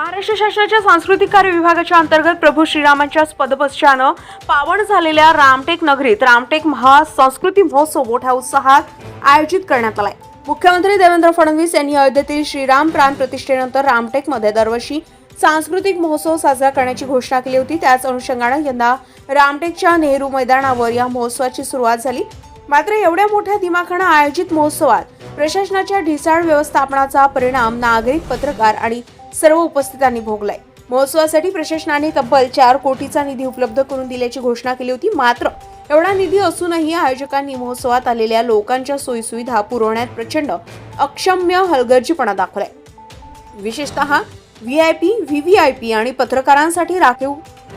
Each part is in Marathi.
महाराष्ट्र शासनाच्या सांस्कृतिक कार्य विभागाच्या अंतर्गत प्रभू श्रीरामांच्या पदपश्चानं पावन झालेल्या रामटेक नगरीत रामटेक महासंस्कृती महोत्सव मोठ्या उत्साहात आयोजित करण्यात आलाय. मुख्यमंत्री देवेंद्र फडणवीस यांनी अयोध्येतील श्रीराम प्राण प्रतिष्ठेनंतर रामटेकमध्ये दरवर्षी सांस्कृतिक महोत्सव साजरा करण्याची घोषणा केली होती. त्याच अनुषंगानं यंदा रामटेकच्या नेहरू मैदानावर या महोत्सवाची सुरुवात झाली. मात्र एवढ्या मोठ्या दिमाखानं आयोजित महोत्सवात प्रशासनाच्या ढिसाळ व्यवस्थापनाचा परिणाम नागरिक पत्रकार आणि सर्व उपस्थितांनी भोगलाय महोत्सवासाठी प्रशासनाने तब्बल चार कोटीचा निधी उपलब्ध करून दिल्याची घोषणा केली होती. मात्र एवढा निधी असूनही आयोजकांनी महोत्सवात आलेल्या लोकांच्या सोयीसुविधा पुरवण्यात प्रचंड अक्षम्य हलगर्जीपणा दाखवलाय. विशेषतः V I P V V I P आणि पत्रकारांसाठी राखीव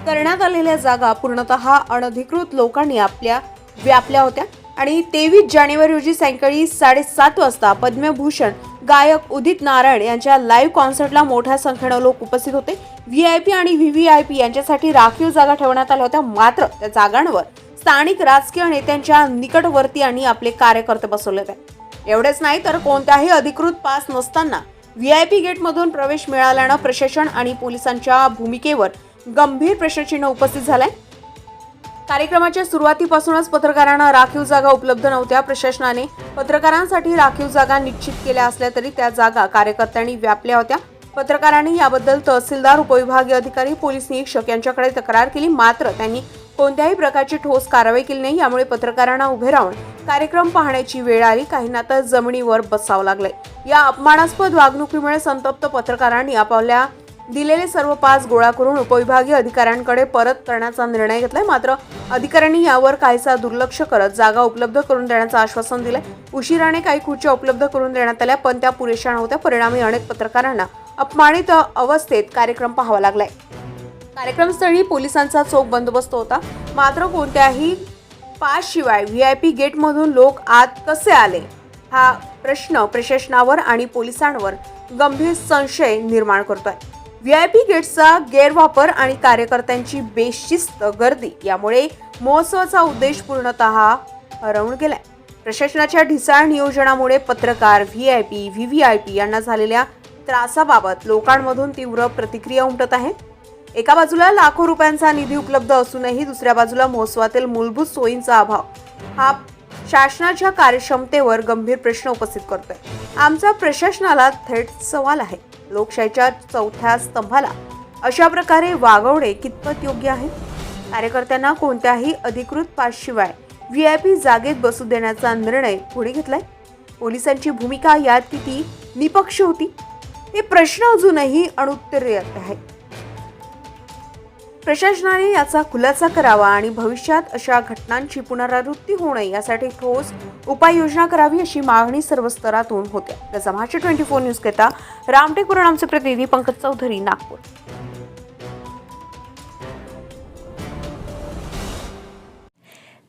करण्यात आलेल्या जागा पूर्णतः अनधिकृत लोकांनी आपल्या व्यापल्या होत्या. आणि तेवीस जानेवारी रोजी सायंकाळी साडेसात वाजता पद्मभूषण गायक उदित नारायण यांच्या लाईव्ह कॉन्सर्टला मोठ्या संख्येनं लोक उपस्थित होते. व्ही आय पी आणि व्ही व्ही आय पी यांच्यासाठी राखीव जागा ठेवण्यात आल्या होत्या. मात्र त्या जागांवर स्थानिक राजकीय नेत्यांच्या निकटवर्ती आणि आपले कार्यकर्ते बसवले होते एवढेच नाही तर कोणत्याही अधिकृत पास नसताना व्ही आय पी गेटमधून प्रवेश मिळाल्यानं प्रशासन आणि पोलिसांच्या भूमिकेवर गंभीर प्रश्नचिन्ह उपस्थित झालंय. कार्यक्रमाच्या सुरुवातीपासूनच पत्रकारांना राखीव जागा उपलब्ध नव्हत्या. प्रशासनाने पत्रकारांसाठी राखीव जागा निश्चित केल्या असल्या तरी त्या जागा कार्यकर्त्यांनी व्यापल्या होत्या. पत्रकारांनी याबद्दल तहसीलदार उपविभागीय अधिकारी पोलीस निरीक्षक यांच्याकडे तक्रार केली. मात्र त्यांनी कोणत्याही प्रकारची ठोस कारवाई केली नाही. यामुळे पत्रकारांना उभे राहून कार्यक्रम पाहण्याची वेळ आली. काहींना तर जमिनीवर बसावं लागलंय. या अपमानास्पद वागणुकीमुळे संतप्त पत्रकारांनी आपल्या दिलेले सर्व पास गोळा करून उपविभागीय अधिकाऱ्यांकडे परत करण्याचा निर्णय घेतलाय. मात्र अधिकाऱ्यांनी यावर काहीसा दुर्लक्ष करत जागा उपलब्ध करून देण्याचं आश्वासन दिलंय. उशिराने काही खुर्च्या उपलब्ध करून देण्यात आल्या पण त्या पुरेशा नव्हत्या. परिणामी अनेक पत्रकारांना अपमानित अवस्थेत कार्यक्रम पाहावा लागलाय. कार्यक्रमस्थळी पोलिसांचा चोख बंदोबस्त होता. मात्र कोणत्याही पासशिवाय व्ही आय पी गेटमधून लोक आत कसे आले हा प्रश्न प्रशासनावर आणि पोलिसांवर गंभीर संशय निर्माण करतोय. व्ही आय पी गेट्सचा गैरवापर आणि कार्यकर्त्यांची बेशिस्त गर्दी यामुळे महोत्सवाचा उद्देश पूर्णतः हरवून गेलाय. प्रशासनाच्या ढिसाळ नियोजनामुळे पत्रकार V I P V V I P यांना झालेल्या त्रासाबाबत लोकांमधून तीव्र प्रतिक्रिया उमटत आहे. एका बाजूला लाखो रुपयांचा निधी उपलब्ध असूनही दुसऱ्या बाजूला महोत्सवातील मूलभूत सोयींचा अभाव. हा शासनाच्या कार्यक्षमतेवर गंभीर प्रश्न उपस्थित करतोय. आमचा प्रशासनाला थेट सवाल आहे. लोकशाहीच्या चौथ्या स्तंभाला. अशा प्रकारे वागवणे कितपत योग्य आहे? कार्यकर्त्यांना कोणत्याही अधिकृत पासशिवाय व्ही आय पी जागेत बसू देण्याचा निर्णय कोणी घेतलाय? पोलिसांची भूमिका यात किती निपक्ष होती? हे प्रश्न अजूनही अनुत्तरीय आहेत. प्रशासनाने याचा खुलासा करावा आणि भविष्यात अशा घटनांची पुनरावृत्ती होऊ नये यासाठी ठोस उपाययोजना करावी अशी मागणी सर्व स्तरातून होते. त्याचा महाराष्ट्र ट्वेंटी फोर न्यूज करता रामटेकवरून आमचे प्रतिनिधी पंकज चौधरी नागपूर.